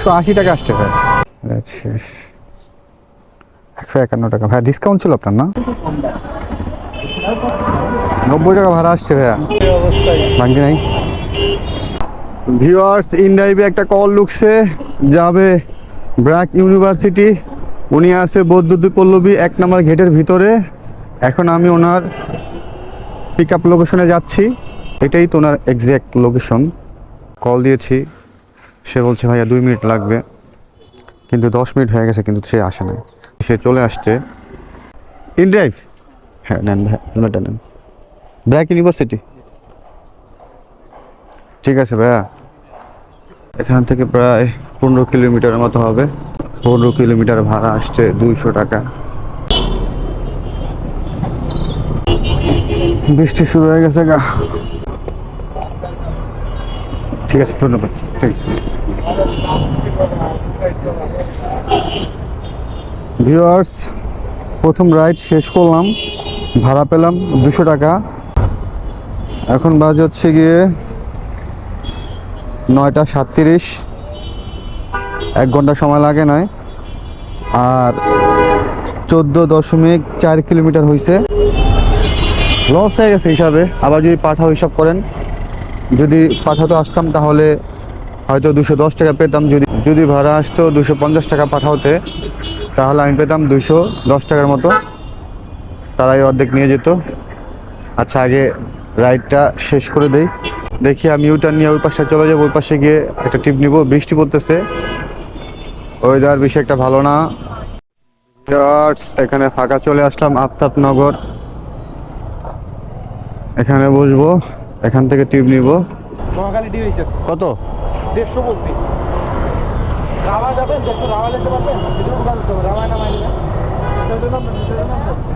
একশো আশি টাকা আসছে ভাই। একশো একান্ন টাকা। ভাই ডিসকাউন্ট ছিল আপনার না? নব্বই টাকা ভাড়া আসছে ভাইয়া। ভাঙ্গি নাই? ভিওয়ার্স ইনডাইভে একটা কল লুকছে যাবে ব্র্যাক ইউনিভার্সিটি। উনি আছে বৈদ্যুতিক পল্লবী এক নম্বর গেটের ভিতরে। এখন আমি ওনার পিক আপ লোকেশনে যাচ্ছি। এটাই তো ওনার এক্স্যাক্ট লোকেশন কল দিয়েছি। সে বলছে ভাইয়া দুই মিনিট লাগবে। কিন্তু দশ মিনিট হয়ে গেছে কিন্তু সে আসে নাই। সে চলে আসছে। ইন ড্রাইভ হ্যাঁ নেন ভাই হেলমেটটা নেন। ব্র্যাক ইউনিভার্সিটি ঠিক আছে ভাইয়া। এখান থেকে প্রায় পনেরো কিলোমিটারের মতো হবে। পনেরো কিলোমিটার ভাড়া আসছে দুইশো টাকা। বৃষ্টি শুরু হয়ে গেছে গা। ঠিক আছে ধন্যবাদ। ঠিক আছে ভিউয়ার্স প্রথম রাইড শেষ করলাম, ভাড়া পেলাম দুশো টাকা। এখন বাজে হচ্ছে গিয়ে নয়টা সাতত্রিশ। এক ঘণ্টা সময় লাগে নয় আর চোদ্দ দশমিক চার কিলোমিটার হয়েছে লস হয়ে গেছে হিসাবে। আবার যদি পাঠাও হিসাব করেন। যদি পাঠাতে আসতাম, তাহলে হয়তো দুশো দশ টাকা পেতাম যদি যদি ভাড়া আসতো দুশো পঞ্চাশ টাকা পাঠাওতে তাহলে আমি পেতাম দুশো দশ টাকার মতো। তারাই অর্ধেক নিয়ে যেত। আচ্ছা আগে রাইডটা শেষ করে দেই। দেখি আমি ইউটার নিয়ে ওই পাশে চলে যাব ওই পাশে গিয়ে একটা টিপ নিব। বৃষ্টি পড়তেছে। ওয়েদার বেশি একটা ভালো না। এখানে ফাঁকা চলে আসলাম আফতাবনগর। এখানে বসবো এখান থেকে টিপ নিব। কত? দেড়শো বলছি।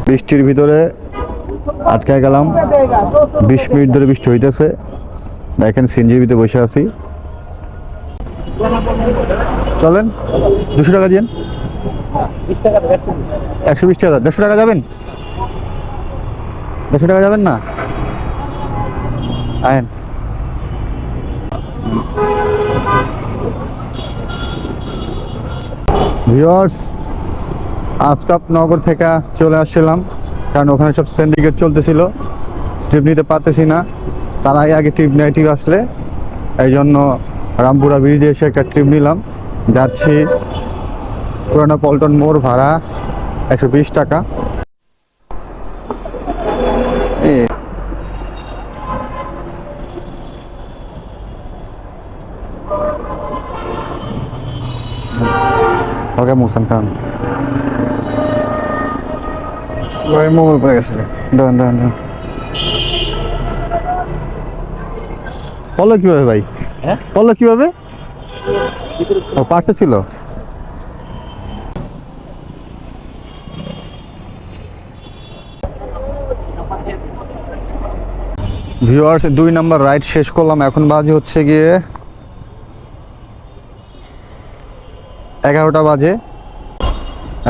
বৃষ্টির ভিতরে আটকায় গেলাম। বিশ মিনিট ধরে বৃষ্টি হইতেছে। দেখেন সিনজিবিতে বসে আছি। চলেন, দুশো টাকা দিন একশো বিশ টাকা, দেড়শো টাকা যাবেন? দেড়শো টাকা যাবেন না? আয়েন। ভিওয়ার্স আফতাবনগর থেকে চলে আসছিলাম, কারণ ওখানে সব সিন্ডিকেট চলতেছিল। ট্রিপ নিতে পারতেছি না। তার আগে আগে ট্রিপ নেয় ট্রিপ আসলে। এই জন্য রামপুরা ব্রিজে এসে একটা ট্রিপ নিলাম। যাচ্ছি পুরানো পল্টন মোড় ভাড়া একশো বিশ টাকা। হালকা মোশন খান ভাই মোবাইল পড়ে গেছে দাঁড়ান দাঁড়ান কীভাবে ভাই? হ্যাঁ? বলো কীভাবে ও পার্সে ছিল। ভিউয়ার্স দুই নাম্বার রাইড শেষ করলাম। এখন বাজে হচ্ছে গিয়ে এগারোটা বাজে।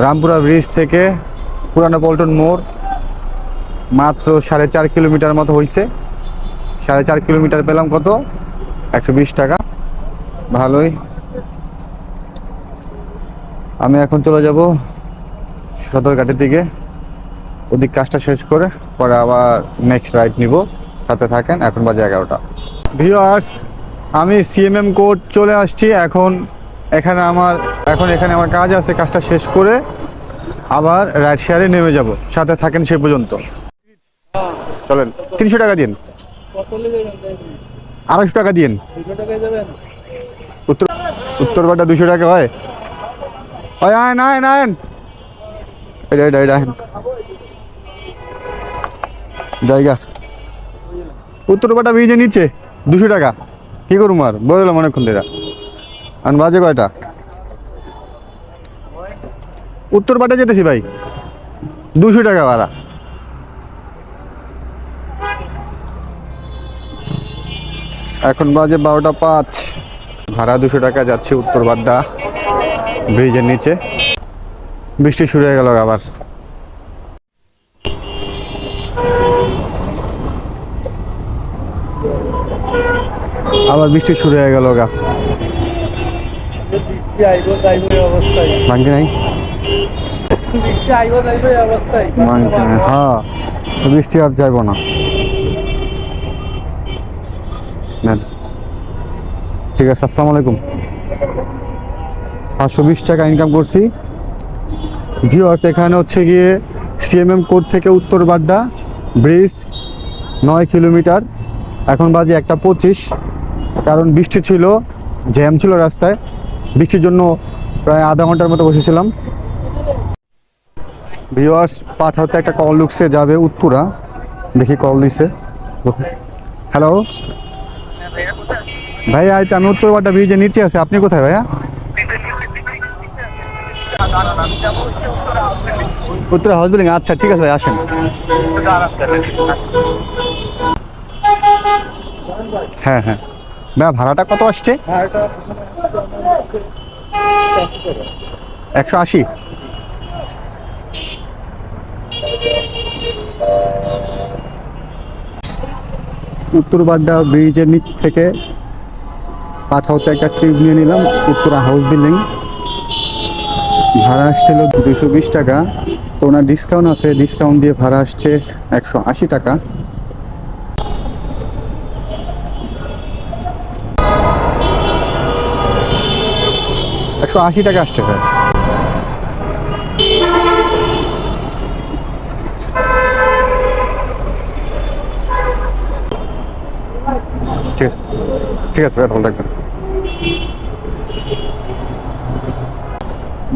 রামপুরা ব্রিজ থেকে পুরানো পল্টন মোড় মাত্র সাড়ে চার কিলোমিটার মতো হয়েছে সাড়ে চার কিলোমিটার পেলাম কত? একশো বিশ টাকা। ভালোই। আমি এখন চলে যাব সদরঘাটের দিকে। ওদিক কাজটা শেষ করে পরে আবার নেক্সট রাইড নিব। সাথে থাকেন, এখন বাজে এগারোটা। ভিউয়ার্স আমি সিএমএম কোর্ট চলে আসছি। এখন এখানে আমার এখন এখানে আমার কাজ আছে, কাজটা শেষ করে আবার রাইড শেয়ারে নেমে যাব। সাথে থাকেন সে পর্যন্ত। চলেন, তিনশো টাকা দিন। আড়াইশো টাকা দিন। যাবেন উত্তর উত্তরপাটা দুশো টাকা হয়। হয় আয়ন আয়ন আয়ন। জায়গা। উত্তরপাটা ব্রিজে নিচ্ছে দুশো টাকা। কি করুম আর? বললাম অনেকক্ষণ ধরে। আন, বাজে কয়টা? উত্তরপাটা যেতেছি ভাই। দুশো টাকা ভাড়া। এখন বাজে বারোটা পাঁচ। ভাড়া দুশো টাকা যাচ্ছে উত্তর বাড্ডা ব্রিজের নিচে। বৃষ্টি শুরু হয়ে গেল আবার। আবার বৃষ্টি শুরু হয়ে গেল গা। ভাঙতে নাই বৃষ্টি আইব যাইব এই অবস্থায় ভাঙতে নাই হ্যাঁ বৃষ্টি আর যাইব না। ঠিক আছে, আসসালামু আলাইকুম। পাঁচশো বিশ টাকা ইনকাম করছি। ভিউয়ার্স এখানে হচ্ছে গিয়ে সিএমএম কোর্ট থেকে উত্তর বাড্ডা, ব্রিজ, নয় কিলোমিটার। এখন বাজে একটা পঁচিশ। কারণ বৃষ্টি ছিল, জ্যাম ছিল রাস্তায়। বৃষ্টির জন্য প্রায় আধা ঘণ্টার মতো বসেছিলাম। ভিউয়ার্স পাঠাতে একটা কল লুকসে যাবে উত্তরা। দেখি কল দিছে। হ্যালো ভাইয়া তো আমি উত্তরবাড্ডা ব্রিজের নিচে আছি। আপনি কোথায় ভাইয়া? উত্তরা হাউস বিল্ডিং আচ্ছা ঠিক আছে ভাই, আসেন। হ্যাঁ হ্যাঁ। ভাইয়া ভাড়াটা কত আসছে? একশো আশি। উত্তর বাড্ডা ব্রিজের নিচ থেকে পাঠাওতে একটা ট্রিপ নিয়ে নিলাম, উত্তরা হাউস বিল্ডিং ভাড়া আসছিল দুশো বিশ টাকা। তো ওনার ডিসকাউন্ট আছে ডিসকাউন্ট দিয়ে ভাড়া আসছে একশো আশি টাকা। একশো আশি টাকা আসছে ভাই ঠিক আছে ঠিক আছে ভালো থাকবেন।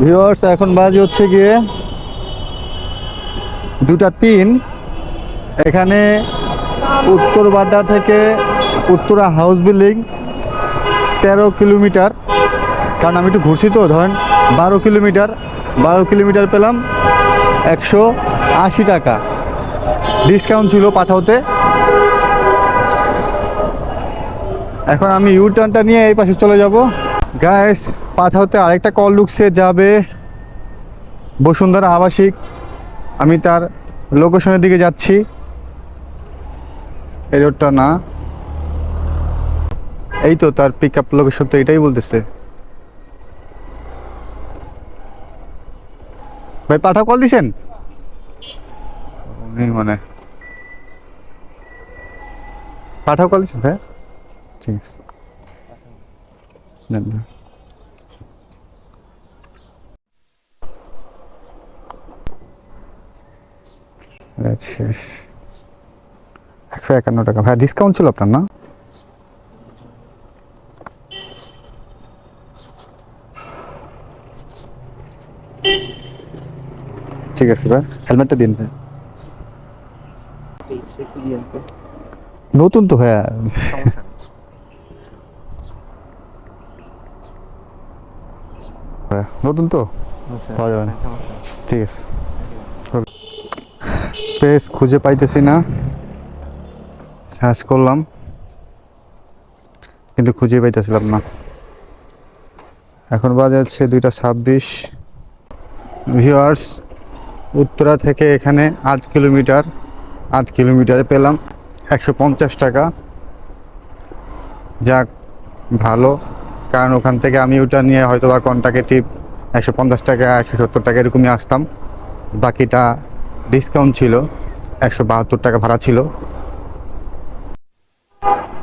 ভিউয়ার্স, এখন বাজে হচ্ছে গিয়ে দুটা তিন। এখানে উত্তর বাড্ডা থেকে উত্তরা হাউস বিল্ডিং তেরো কিলোমিটার। কারণ আমি একটু ঘুরছি তো, ধরেন বারো কিলোমিটার। বারো কিলোমিটার পেলাম একশো আশি টাকা। ডিসকাউন্ট ছিল পাঠাওতে। এখন আমি ইউ টার্নটা নিয়ে এই পাশে চলে যাব। গায়েস পাঠাওতে আরেকটা কল লুকসে যাবে বসুন্ধরা আবাসিক। আমি তার লোকেশনের দিকে যাচ্ছি। এই রোডটা না। এই তো তার পিক আপ লোকেশন তো এটাই বলতেছে। ভাই পাঠাও কল দিছেন? মানে। পাঠাও কল দিছেন ভাই। ঠিক আছে শেষ একশো একান্ন টাকা। ভাই ডিসকাউন্ট ছিল আপনার না? ঠিক আছে ভাই। হেলমেটটা দিন। ভাই নতুন তো ভাইয়া হ্যাঁ, নতুন তো? পাওয়া যাবে না। ঠিক আছে। পেজ খুঁজে পাইতেছি না। সার্চ করলাম। কিন্তু খুঁজে পাইতেছিলাম না। এখন বাজে হচ্ছে দুইটা ছাব্বিশ। ভিউয়ার্স উত্তরা থেকে এখানে আট কিলোমিটার। আট কিলোমিটারে পেলাম। একশো পঞ্চাশ টাকা। যাক ভালো। কারণ ওখান থেকে আমি ওটা নিয়ে হয়তো বা কন্টাকে টিপ একশো পঞ্চাশ টাকা, একশো সত্তর টাকা এরকমই আসতাম। বাকিটা ডিসকাউন্ট ছিল, একশো বাহাত্তর টাকা ভাড়া ছিল।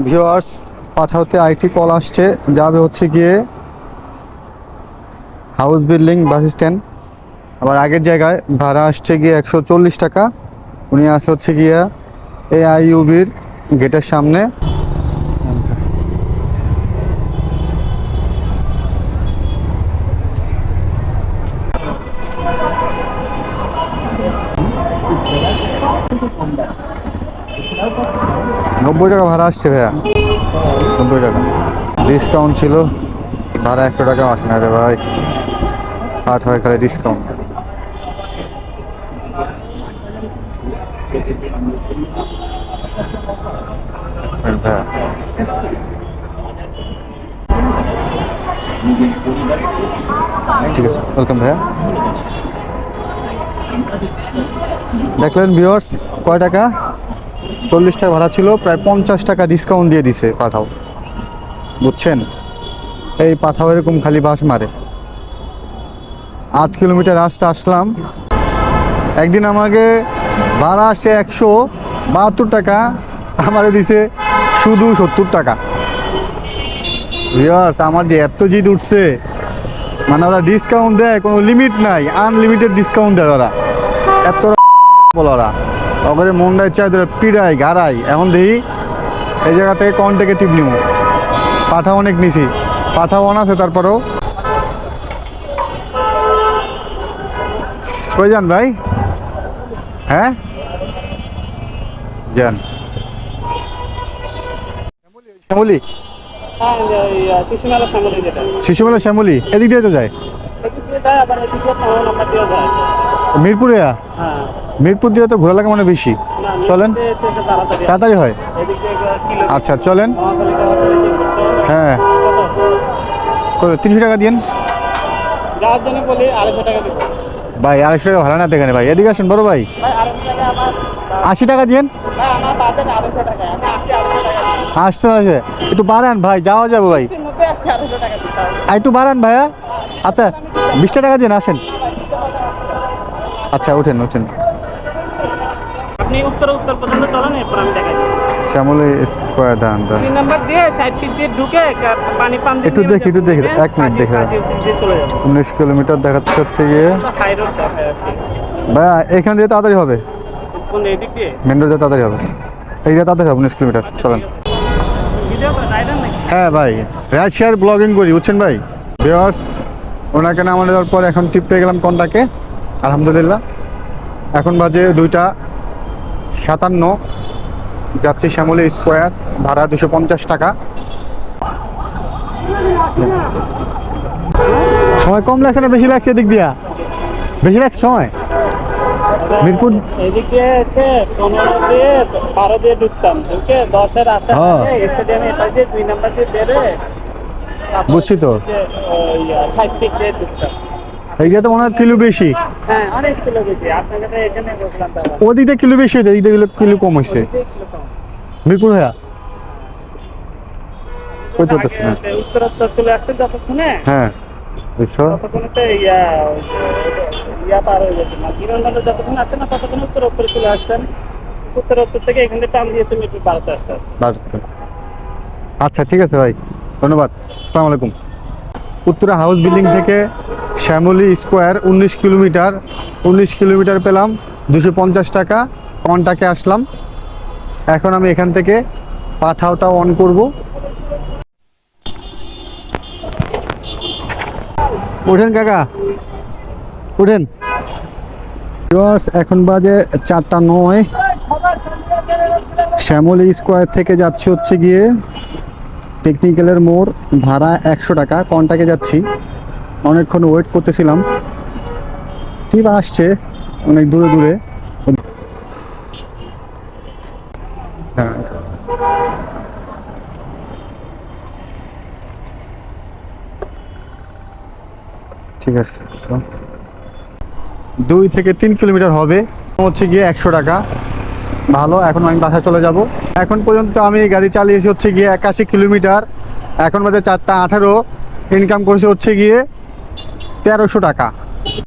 ভিওয়ার্স পাঠাওতে আইটি কল আসছে, যাবে হচ্ছে গিয়ে হাউস বিল্ডিং বাস স্ট্যান্ড আবার আগের জায়গায় ভাড়া আসছে গিয়ে একশো চল্লিশ টাকা। উনি আছে হচ্ছে গিয়ে এ আইউবির গেটের সামনে। নব্বই টাকা ভাড়া আসছে ভাইয়া। নব্বই টাকা। ডিসকাউন্ট ছিল। ভাড়া একশো টাকা আসে না রে ভাই। আট হয় খালি ডিসকাউন্ট ঠিক আছে ওয়েলকাম ভাইয়া। দেখলেন ভিউয়ার্স কয় টাকা? চল্লিশ টাকা ভাড়া ছিল, প্রায় পঞ্চাশ টাকা ডিসকাউন্ট দিয়ে দিছে পাঠাও। বুঝছেন? এই পাঠাও এরকম খালি বাস মারে। আট কিলোমিটার রাস্তা আসলাম। একদিন আমাকে ভাড়া আসে একশো বাহাত্তর টাকা, আমারে দিছে শুধু সত্তর টাকা। ভিউয়ার্স আমার যে এত জিদ উঠছে মানে ওরা ডিসকাউন্ট দেয়, কোনো লিমিট নাই আনলিমিটেড ডিসকাউন্ট দেয় ওরা। এত বল ওরা। ওখানে মন্ডায় চাই ধরে পিড়াই গাড়াই এখন দেখি এই জায়গা থেকে কন থেকে টিপ নিব? পাঠা অনেক নিছি। পাঠা অন আছে তারপরেও। কই যান ভাই? হ্যাঁ? যান। শ্যামলি হ্যাঁ শিশুমেলা শ্যামলি এদিক দিয়ে তো যায়। মিরপুরে? হ্যাঁ। মিরপুর দিয়ে তো ঘোরা লাগা মানে বেশি। চলেন, তাড়াতাড়ি হয়। আচ্ছা চলেন। হ্যাঁ। তিনশো টাকা দিন ভাই, আড়াইশো টাকা ভাড়া না এখানে ভাই। এদিকে আসেন, বড় ভাই। আশি টাকা দিন। আসতে আসে একটু বাড়ান ভাই, যাওয়া যাবে ভাই। একটু বাড়ান ভাইয়া। আচ্ছা বিশটা টাকা দিন আসেন। আচ্ছা উঠেন উঠেন। আপনি উত্তর উত্তর পর্যন্ত চলেন এরপর আমি দেখাই। স্কোয়ার দান দান। তিন নাম্বার দিয়ে সাইড ফিট দিয়ে ঢুকে পানি পাম্প একটু দেখি, একটু দেখি, এক মিনিট দেখে। উনিশ কিলোমিটার হচ্ছে গিয়ে। এখান দিয়ে তাড়াতাড়ি হবে। মেন রোডে তাড়াতাড়ি হবে। এই দিয়ে তাড়াতাড়ি হবে উনিশ কিলোমিটার চলেন। রাইডার নাকি? হ্যাঁ ভাই। রাইড শেয়ার ব্লগিং করি বুঝছেন ভাই? ওনাকে পর এখন টিপ পেয়ে গেলাম কন্টাকে? আলহামদুলিল্লাহ। এখন বাজে দুইটা সাতান্ন যাচ্ছে শ্যামলি স্কোয়ার ভাড়া দুশো পঞ্চাশ টাকা। সময় কম লাগছে না? বেশি লাগছে এদিক দিয়া? বেশি লাগছে সময়? মিরপুর এদিক হচ্ছে পনেরো দিয়ে বারো দিয়ে ঢুকতাম ঢুকে দশের আশা। স্টেডিয়ামে এটা দিয়ে দুই নাম্বার দিয়ে বেড়ে বুঝছি তো। সাইড ফিট ঢুকতাম। এই দিয়ে তো মনে হয় কিলো বেশি। হ্যাঁ অনেক কিলো বেশি। ওদিক হয়েছে কিলো কম হয়েছে। ওদিকে কম। মিরপুর হ্যাঁ কই যেতেছে না আগে উত্তর উত্তর চলে আসতে যতক্ষণে হ্যাঁ। বুঝছ ততক্ষণে ইয়া ইয়া পার হয়ে যেত না বিমানবন্দর যতক্ষণ আসছে না ততক্ষণ চলে আসছেন। থেকে এখানে টান দিয়ে তুমি একটু বাড়াতে আসতে। আচ্ছা ঠিক আছে ভাই। ধন্যবাদ। আসসালামু আলাইকুম। উত্তরা হাউস বিল্ডিং থেকে শ্যামলী স্কোয়ার উনিশ কিলোমিটার উনিশ কিলোমিটার পেলাম দুশো পঞ্চাশ টাকা কনটাকে আসলাম। এখন আমি এখান থেকে পাঠাওটা অন করব। উঠেন কাকা Viewers, এখন বাজে চারটা নয়। শ্যামলী স্কোয়ার থেকে যাচ্ছি হচ্ছে গিয়ে টেকনিক্যালের মোড় ভাড়া একশো টাকা কনটাকে যাচ্ছি। অনেকক্ষণ ওয়েট করতেছিলাম। ঠিক আসছে অনেক দূরে দূরে। ঠিক আছে। দুই থেকে তিন কিলোমিটার হবে। হচ্ছে গিয়ে একশো টাকা। ভালো, এখন আমি বাসায় চলে যাব। এখন পর্যন্ত আমি গাড়ি চালিয়েছি হচ্ছে গিয়ে একাশি কিলোমিটার। এখন বাজে চারটা আঠারো। ইনকাম করছে হচ্ছে গিয়ে তেরোশো টাকা।